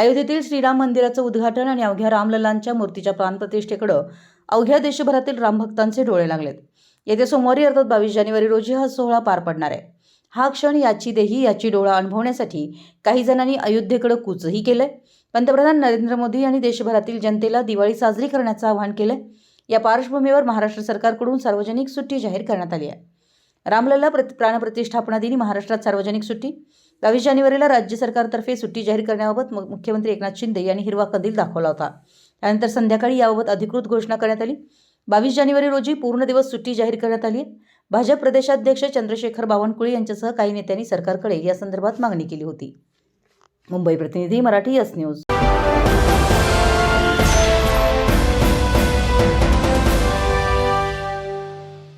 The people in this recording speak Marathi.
अयोध्येतील श्रीराम मंदिराचं उद्घाटन आणि अवघ्या रामललांच्या मूर्तीच्या प्राणप्रतिष्ठेकडं अवघ्या देशभरातील रामभक्तांचे डोळे लागलेत. येत्या सोमवारी अर्थात बावीस जानेवारी रोजी हा सोहळा पार पडणार आहे. हा क्षण याची देही याची डोळा अनुभवण्यासाठी काही जणांनी अयोध्येकडे कूचही केलंय. पंतप्रधान नरेंद्र मोदी यांनी देशभरातील जनतेला दिवाळी साजरी करण्याचं आवाहन केलंय. या पार्श्वभूमीवर महाराष्ट्र सरकारकडून सार्वजनिक सुट्टी जाहीर करण्यात आली आहे. रामलला प्रति प्राणप्रतिष्ठापना दिनी महाराष्ट्रात सार्वजनिक सुट्टी. बावीस जानेवारीला राज्य सरकारतर्फे सुट्टी जाहीर करण्याबाबत मुख्यमंत्री एकनाथ शिंदे यांनी हिरवा कंदील दाखवला होता. त्यानंतर संध्याकाळी याबाबत अधिकृत घोषणा करण्यात आली. बावीस जानेवारी रोजी पूर्ण दिवस सुट्टी जाहीर करण्यात आली. भाजप प्रदेशाध्यक्ष चंद्रशेखर बावनकुळे यांच्यासह काही नेत्यांनी सरकारकडे या संदर्भात मागणी केली होती. मुंबई प्रतिनिधी मराठी यस न्यूज.